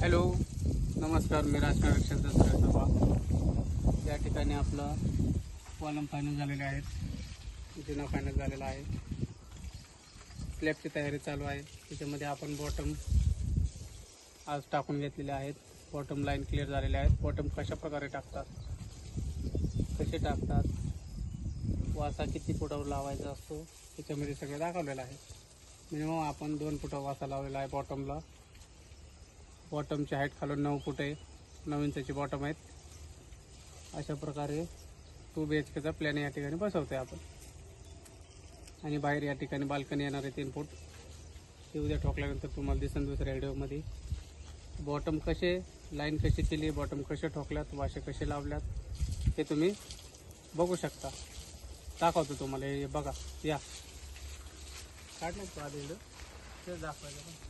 Hello नमस्कार मी राजकारण दसरा सभा या ठिकाणी आपलं कॉलम फायनल झालेले आहेत. जुना फायनल झालेला आहे. स्लॅबची तयारी चालू आहे. त्याच्यामध्ये आपण बॉटम आज टाकून घेतलेले आहेत. बॉटम लाईन क्लिअर झालेले आहेत. बॉटम कशा प्रकारे टाकतात? कसे टाकतात? वासा किती फुटावर लावायचा असतो? त्याच्यामध्ये सगळं दाखवलेलं आहे. मिनिमम आपण दोन फुटा वासा लावलेला आहे बॉटमला बॉटमची हाईट खालून नऊ फूट आहे. नऊ इंचाची बॉटम आहेत. अशा प्रकारे टू बी एच केचा प्लॅन या ठिकाणी बसवतो आहे आपण. आणि बाहेर या ठिकाणी बाल्कनी येणार आहे तीन फूट. ते उद्या ठोकल्यानंतर तुम्हाला दिसेल दुसऱ्या व्हिडिओमध्ये. बॉटम कसे लाईन कशी केली बॉटम कसे ठोकल्यात वाशे कसे लावल्यात हे तुम्ही बघू शकता. दाखवतो तुम्हाला हे बघा या. काढलं तो आधी ते दाखवायचं.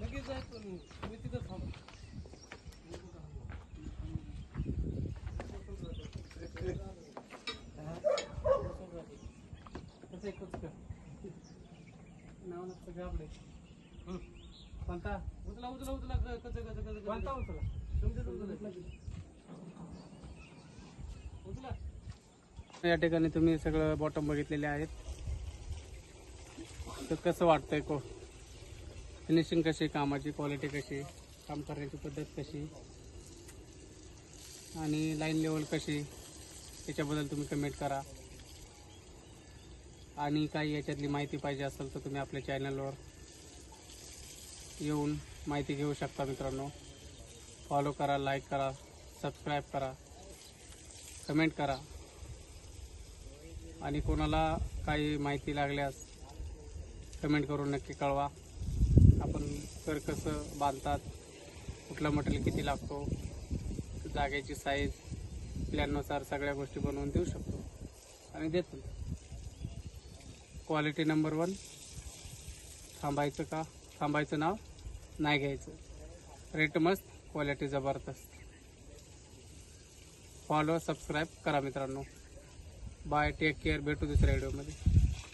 लगेच जायचं मी. तुम्ही तिथं थांबा. कसं आहे, कसं कर. नाव नसतं गाबडे. हं. कोणता उचला उचला उचला कोणता उचला उचला उचला या ठिकाणी तुम्ही सगळं बॉटम बघितलेले आहेत. तर कसं वाटतंय को? फिनिशिंग कशी कामाची क्वालिटी कशी काम करण्याची पद्धत कशी आणि लाईन लेवल कशी त्याच्याबद्दल तुम्ही कमेंट करा. आणि काही याच्यातली माहिती पाहिजे असेल तर तुम्ही आपल्या चॅनलवर येऊन माहिती घेऊ शकता मित्रांनो. फॉलो करा लाईक करा सबस्क्राईब करा कमेंट करा. आणि कोणाला काही माहिती लागल्यास कमेंट करून नक्की कळवा. आपण घर कसं बांधतात कुठलं मटेरियल किती लागतो जागेची साईज प्लॅननुसार सगळ्या गोष्टी बनवून देऊ शकतो. आणि देतो. क्वालिटी नंबर वन थांबायचं का? थांबायचं नाव? नाही घ्यायचं. रेट मस्त क्वालिटी जबरदस्त. फॉलो सबस्क्राईब करा मित्रांनो. बाय टेक केअर भेटू दुसऱ्या व्हिडिओमध्ये